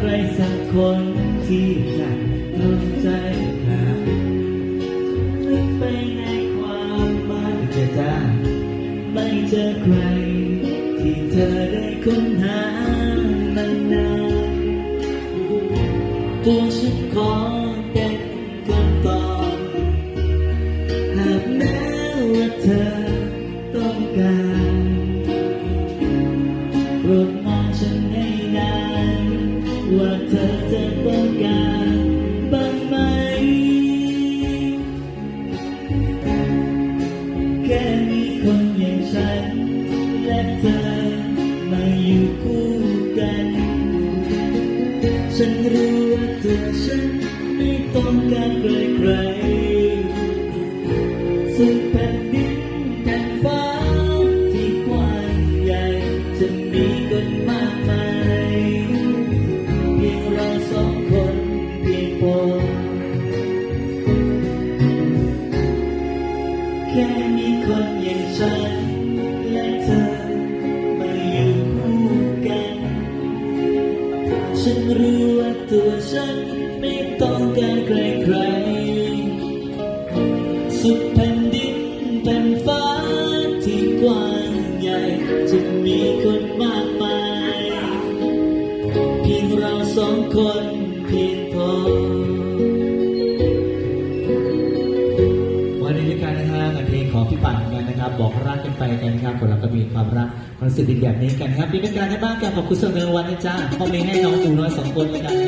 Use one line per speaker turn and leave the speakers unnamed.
ใครสักคนที่จะเข้าใจเราลึกไปในความหมายจะจ้าไม่เจอใคร ที่เธอได้ค้นหามานานตัวฉันขอเป็นคำตอบหากแม้ว่าเธอต้องการโปรดมองฉันให้นาน ว่าเธอจะต้องการบ้างไหม แค่มีคนอย่างฉัน และเธอมาอยู่คู่กัน ฉันรู้ว่าตัวฉันไม่ต้องการใครใครสุดแผ่นดินแผ่นฟ้า ค่มีคนอย่างฉัน และเธอมาอยู่คู่กัน ฉันรู้ว่าตัวฉันไม่ต้องการใครใครๆสุดแผ่นดินแผ่นฟ้าที่กว้างใหญ่ จะมีคนมากมาย เพียงเราสองคนเพียงพอั่
นกันนะครับ บอกรักกันไปกันครับคนเราก็มีความรักความรู้สึกดีแบบนี้กันครับมีเป็นการให้บ้างกับขอบคุณสำหรับรางวัลนะจ๊ะพ่อเมย์ให้น้องจูน้อยสองคนเลยกันนะ